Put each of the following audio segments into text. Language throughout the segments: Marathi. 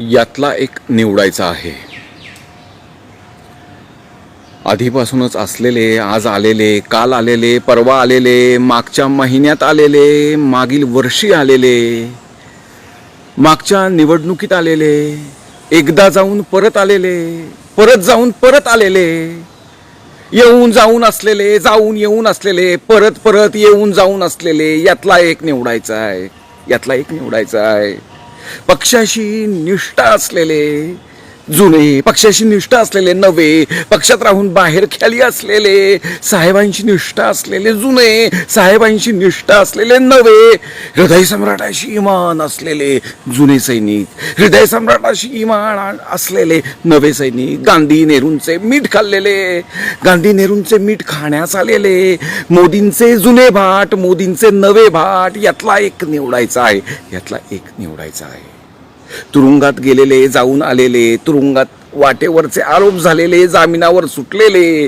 यातला एक निवडायचा आहे. आधीपासूनच असलेले आज आलेले काल आलेले परवा आलेले मागच्या महिन्यात आलेले मागील वर्षी आलेले मागच्या निवडणुकीत आलेले एकदा जाऊन परत आलेले परत जाऊन परत आलेले येऊन जाऊन असलेले जाऊन येऊन असलेले परत परत येऊन जाऊन असलेले यातला एक निवडायचा आहे. यातला एक निवडायचा आहे. पक्षाशी निष्ठा असलेले जुने पक्षाशी निष्ठा असलेले नवे पक्षात राहून बाहेर ख्याली असलेले साहेबांशी निष्ठा असलेले जुने साहेबांशी निष्ठा असलेले नवे हृदय सम्राटाशी इमान असलेले जुने सैनिक हृदय सम्राटाशी इमान असलेले नवे सैनिक गांधी नेहरूंचे मीठ खाल्लेले गांधी नेहरूंचे मीठ खाण्यास आलेले मोदींचे जुने भाट मोदींचे नवे भाट यातला एक निवडायचा आहे यातला एक निवडायचा आहे. तुरुंगात गेलेले जाऊन आलेले तुरुंगात वाटेवरचे आरोप झालेले जामिनावर सुटलेले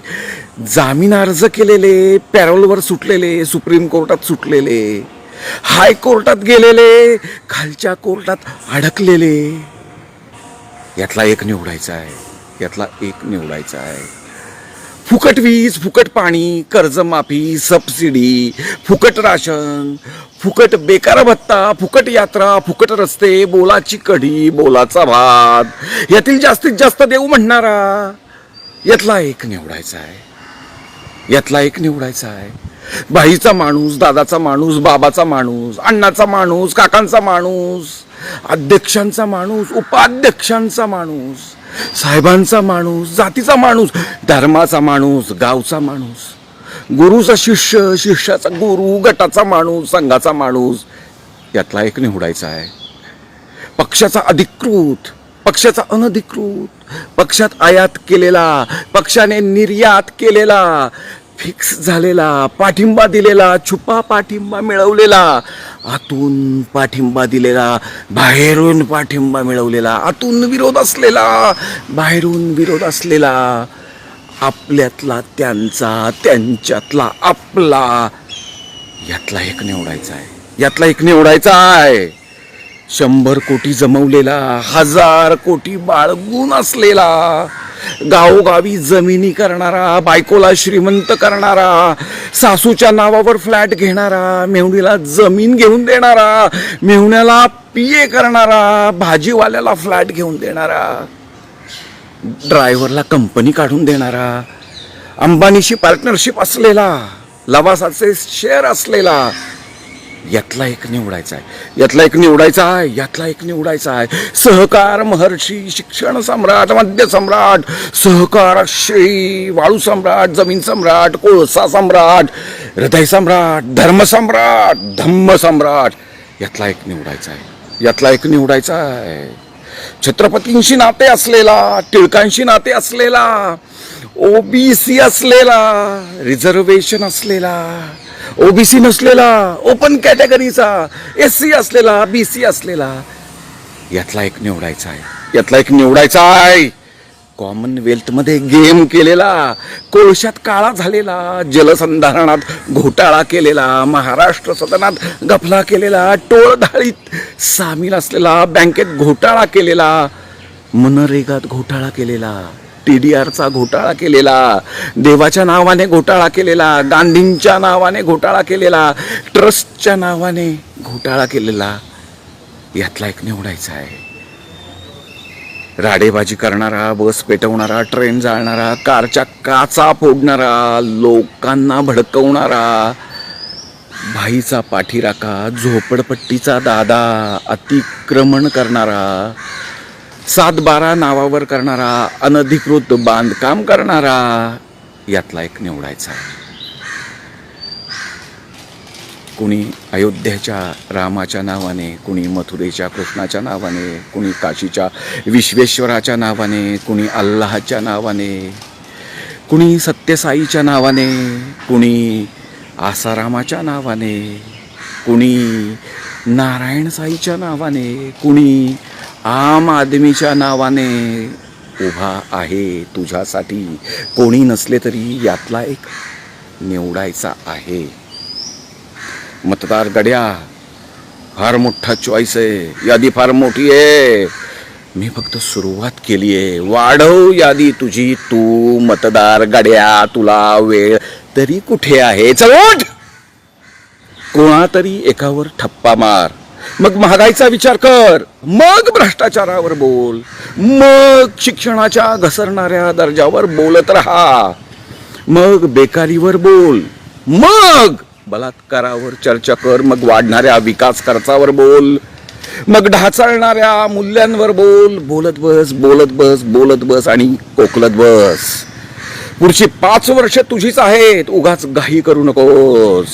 जामीन अर्ज केलेले पॅरोलवर सुटलेले सुप्रीम कोर्टात सुटलेले हायकोर्टात गेलेले खालच्या कोर्टात अडकलेले. यातला एक निवडायचा आहे यातला एक निवडायचा आहे. फुकट वीज फुकट पाणी कर्जमाफी सबसिडी फुकट राशन फुकट बेकार भत्ता फुकट यात्रा फुकट रस्ते बोलाची कढी बोलाचा भात. यातील जास्तीत जास्त देऊ म्हणणारा यातला एक निवडायचा आहे. यातला एक निवडायचा आहे. बाईचा माणूस दादाचा माणूस बाबाचा माणूस अण्णाचा माणूस काकांचा माणूस अध्यक्षांचा माणूस उपाध्यक्षांचा माणूस. साहेबांचा माणूस जातीचा माणूस धर्माचा माणूस गावचा माणूस गुरुचा शिष्य शिष्याचा गुरु गटाचा माणूस संघाचा माणूस यातला एक निवडायचा आहे. पक्षाचा अधिकृत पक्षाचा अनधिकृत पक्षात आयात केलेला पक्षाने निर्यात केलेला फिक्स झालेला पाठिंबा दिलेला छुपा पाठिंबा मिळवलेला. आतून पाठिंबा दिलेला बाहेरून पाठिंबा मिळवलेला. आतून विरोध असलेला बाहेरून विरोध असलेला. आपल्यातला त्यांचा त्यांच्यातला आपला. यातला एक निवडायचा आहे. यातला एक निवडायचा आहे. शंभर कोटी जमवलेला हजार कोटी बाळगून असलेला. गावोगावी जमिनी करणारा बायकोला श्रीमंत करणारा सासूच्या नावावर फ्लॅट घेणारा मेहुणीला जमीन घेऊन देणारा मेहुण्याला पिये करणारा भाजीवाल्याला फ्लॅट घेऊन देणारा ड्रायव्हरला कंपनी काढून देणारा अंबानीशी पार्टनरशिप असलेला लवासाचे शेअर असलेला यातला एक निवडायचा आहे. यातला एक निवडायचा आहे यातला एक निवडायचा आहे. सहकार महर्षी शिक्षण सम्राट मध्य सम्राट सहकार श्री वाळू सम्राट जमीन सम्राट कोळसा सम्राट हृदय सम्राट धर्म सम्राट धम्म सम्राट. यातला एक निवडायचा आहे. यातला एक निवडायचा आहे. छत्रपतींशी नाते असलेला टिळकांशी नाते असलेला ओबीसी असलेला रिझर्वेशन असलेला ओबीसी नसलेला ओपन कॅटेगरीचा एस सी असलेला बी सी असलेला यातला एक निवडायचा आहे. यातला एक निवडायचा आहे. कॉमनवेल्थमध्ये गेम केलेला कोळशात काळा झालेला जलसंधारणात घोटाळा केलेला महाराष्ट्र सदनात गफला केलेला टोळधाळीत सामील असलेला बँकेत घोटाळा केलेला मनरेगात घोटाळा केलेला. टी डी आरचा घोटाळा केलेला देवाच्या नावाने घोटाळा केलेला गांधींच्या नावाने घोटाळा केलेला ट्रस्टच्या नावाने घोटाळा केलेला यातला एक निवडायचा आहे. राडेबाजी करणारा बस पेटवणारा ट्रेन जाळणारा कारच्या काचा फोडणारा लोकांना भडकवणारा भाईचा पाठीराखा झोपडपट्टीचा दादा अतिक्रमण करणारा सात बारा नावावर करणारा अनधिकृत बांधकाम करणारा यातला एक निवडायचा कुणी अयोध्येच्या रामाच्या नावाने कुणी मथुरेच्या कृष्णाच्या नावाने कुणी काशीच्या विश्वेश्वराच्या नावाने कुणी अल्लाहच्या नावाने कुणी सत्यसाईच्या नावाने कुणी आसारामाच्या नावाने कुणी नारायणसाईच्या नावाने कुणी आम आदमीच्या नावाने उभा आहे तुझ्यासाठी. कोणी नसले तरी यातला एक निवडायचा आहे. मतदार गड्या फार मोठा चॉईस आहे. यादी फार मोठी आहे. मी फक्त सुरुवात केली आहे. वाढव यादी तुझी. तू मतदार गड्या तुला वेळ तरी कुठे आहे? चल कोणातरी एकावर ठप्पा मार. मग महागाईचा विचार कर. मग भ्रष्टाचारावर बोल. मग शिक्षणाच्या घसरणाऱ्या दर्जावर बोलत राहा. मग बेकारीवर बोल. मग बलात्कारावर चर्चा कर. मग वाढणाऱ्या विकास खर्चावर बोल. मग ढासळणाऱ्या मूल्यांवर बोल. बोलत बस बोलत बस बोलत बस आणि कोकलत बस. पुढची पाच वर्ष तुझीच आहेत. उगाच घाई करू नकोस.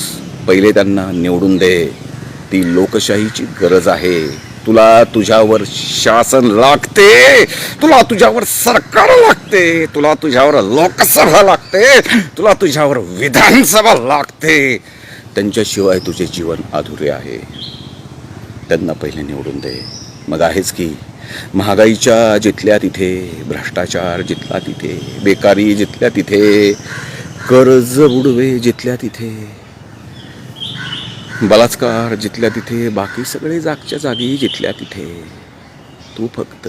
पहिले त्यांना निवडून दे. ती लोकशाहीची गरज आहे. तुला तुझ्यावर शासन लागते. तुला तुझ्यावर सरकार लागते. तुला तुझ्यावर लोकसभा लागते. तुला तुझ्यावर विधानसभा लागते. त्यांच्याशिवाय तुझे जीवन अधुरे आहे. त्यांना पहिले निवडून दे. मग आहेच की महागाईच्या जिथल्या तिथे भ्रष्टाचार जिथला तिथे बेकारी जिथल्या तिथे कर्ज बुडवे जिथल्या तिथे बलात्कार जिथल्या तिथे बाकी सगळे जागच्या जागी जिथल्या तिथे. तू फक्त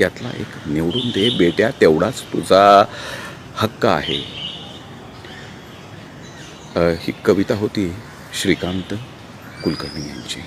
यातला एक निवडून दे बेट्या तेवढाच तुझा हक्क आहे. ही कविता होती श्रीकांत कुलकर्णी यांची.